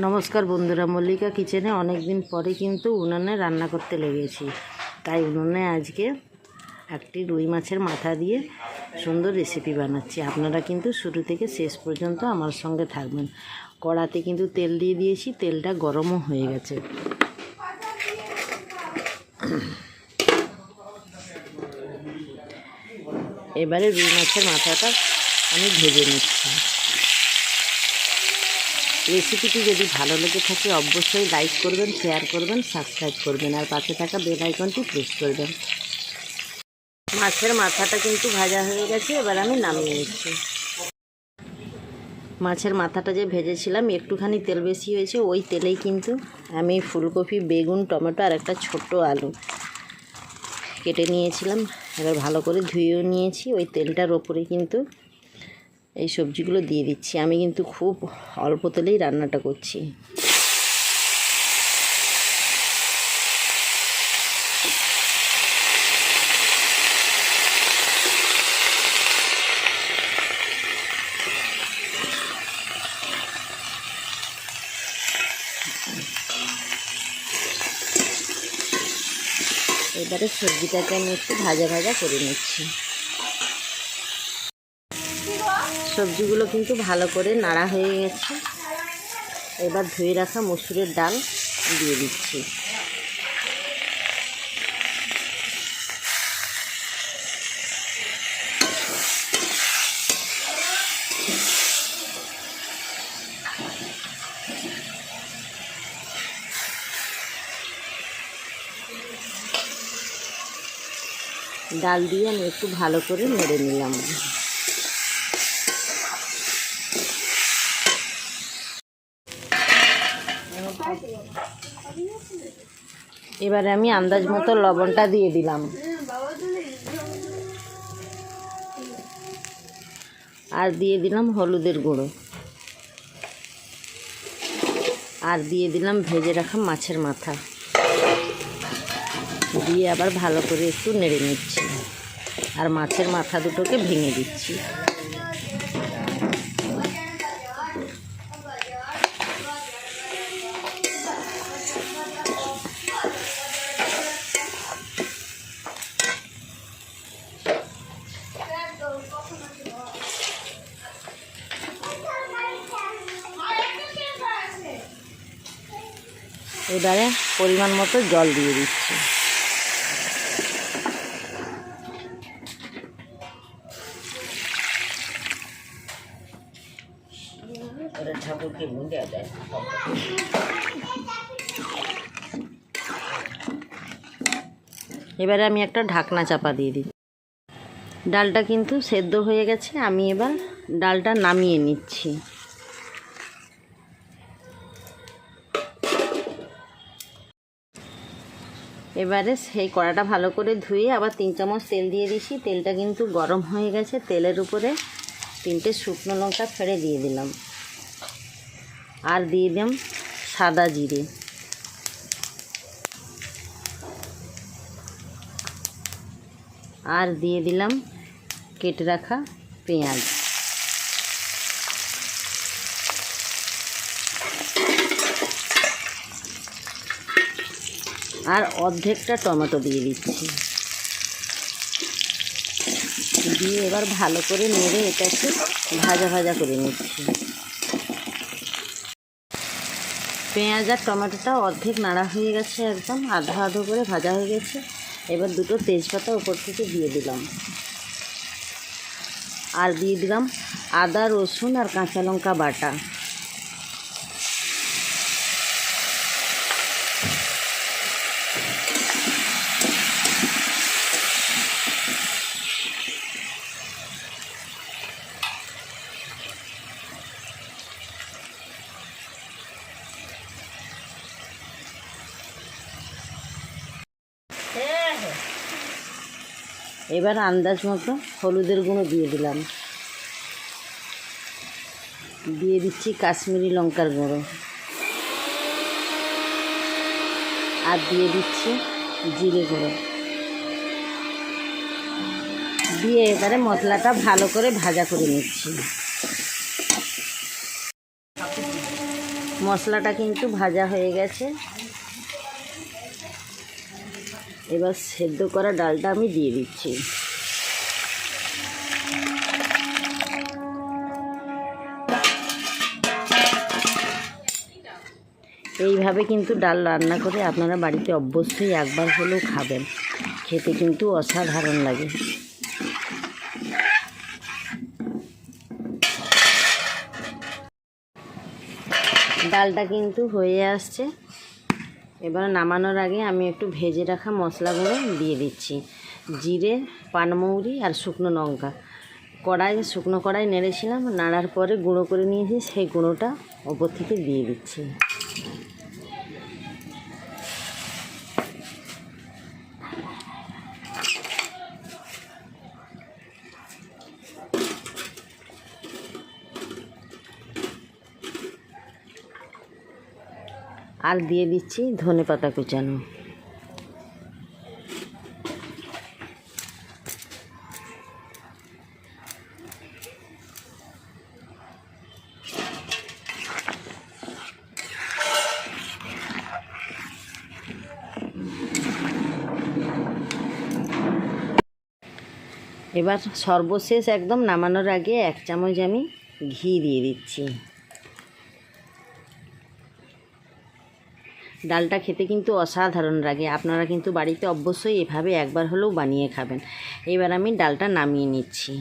নমস্কার বন্ধুরা, মল্লিকা কিচেনে অনেক দিন পরে কিন্তু উনুনে রান্না করতে লেগেছি। তাই উনুনে আজকে একটি রুই মাছের মাথা দিয়ে সুন্দর রেসিপি বানাচ্ছি। আপনারা কিন্তু শুরু থেকে শেষ পর্যন্ত আমার সঙ্গে থাকবেন। কড়াতে কিন্তু তেল দিয়ে দিয়েছি, তেলটা গরমও হয়ে গেছে। এবারে রুই মাছের মাথাটা আমি ভেজে নিচ্ছি। রেসিপিটি যদি ভালো লেগে থাকে, অবশ্যই লাইক করবেন শেয়ার করবেন সাবস্ক্রাইব করবেন, আর পাশে থাকা বেল আইকনটি প্রেস করবেন। মাছের মাথাটা কিন্তু ভাজা হয়ে গেছে, এবার আমি নামিয়ে নিচ্ছি। মাছের মাথাটা যে ভেজেছিলাম, একটুখানি তেল বেশি হয়েছে, ওই তেলেই কিন্তু আমি ফুলকপি, বেগুন, টমেটো আর একটা ছোট্ট আলু কেটে নিয়েছিলাম। এবার ভালো করে ধুয়েও নিয়েছি, ওই তেলটার ওপরে কিন্তু এই সবজিগুলো দিয়ে দিচ্ছি। আমি কিন্তু খুব অল্প তেলেই রান্নাটা করছি। এবারে সবজিটাকে আমি একটু ভাজা ভাজা করে নিচ্ছি। সবজিগুলো কিন্তু ভালো করে নাড়া হয়ে গেছে। এবার ধুয়ে রাখা মসুরের ডাল দিয়ে দিচ্ছি। ডাল দিয়ে আমি একটু ভালো করে নেড়ে নিলাম। এবারে আমি আন্দাজ মতো লবণটা দিয়ে দিলাম। আর দিয়ে দিলাম হলুদের গুঁড়ো। আর দিয়ে দিলাম ভেজে রাখা মাছের মাথা। দিয়ে আবার ভালো করে একটু নেড়ে নিচ্ছি। আর মাছের মাথা দুটোকে ভেঙে দিচ্ছি। এবারে পরিমাণ মতো জল দিয়ে দিচ্ছি। ঠাকুরকে মুন্ডে দেয় এবারে আমি একটা ঢাকনা চাপা দিয়ে দিই ডালটা কিন্তু সেদ্ধ হয়ে গেছে আমি এবার ডালটা নামিয়ে নিচ্ছি। এবারে সেই কড়াটা ভালো করে ধুয়ে আবার তিন চামচ তেল দিয়ে দিছি। তেলটা কিন্তু গরম হয়ে গেছে। তেলের উপরে তিনটে শুকনো লঙ্কা ফেড়ে দিয়ে দিলাম। আর দিয়ে দিলাম সাদা জিরে। আর দিয়ে দিলাম কেটে রাখা পেঁয়াজ। আর অর্ধেকটা টমেটো দিয়ে দিচ্ছি। দিয়ে এবার ভালো করে নেড়ে এটাকে ভাজা ভাজা করে নিচ্ছি। পেঁয়াজ আর টমেটোটা অর্ধেক নাড়া হয়ে গেছে একদম, আধা আধো করে ভাজা হয়ে গেছে। এবার দুটো তেজপাতা উপর থেকে দিয়ে দিলাম। আর দিয়ে দিলাম আদা, রসুন আর কাঁচা লঙ্কা বাটা। এবার আন্দাজ মতো হলুদের গুঁড়ো দিয়ে দিলাম। দিয়ে দিচ্ছি কাশ্মীরি লঙ্কার গুঁড়ো। আর দিয়ে দিচ্ছি জিরে গুঁড়ো। দিয়ে এবারে মশলাটা ভালো করে ভাজা করে নিচ্ছি। মশলাটা কিন্তু ভাজা হয়ে গেছে। এবার সেদ্ধ করা ডালটা আমি দিয়ে দিচ্ছি। এইভাবে কিন্তু ডাল রান্না করে আপনারা বাড়িতে অবশ্যই একবার হলেও খাবেন। খেতে কিন্তু অসাধারণ লাগে। ডালটা কিন্তু হয়ে আসছে। এবার নামানোর আগে আমি একটু ভেজে রাখা মশলাগুলো দিয়ে দিচ্ছি। জিরে, পানমৌরি আর শুকনো লঙ্কা। কড়াই, শুকনো কড়াই নেড়েছিলাম, নাড়ার পরে গুঁড়ো করে নিয়েছি, সেই গুঁড়োটা ওপর থেকে দিয়ে দিচ্ছি। আর দিয়ে দিচ্ছি, ধনে পাতা কুচানো। এবার সর্বশেষ একদম নামানোর আগে এক চামচ আমি ঘি দিয়ে দিচ্ছি। ডালটা খেতে কিন্তু অসাধারণ লাগে। আপনারা কিন্তু বাড়িতে অবশ্যই এভাবে একবার হলেও বানিয়ে খাবেন। এবার আমি ডালটা নামিয়ে নিচ্ছি।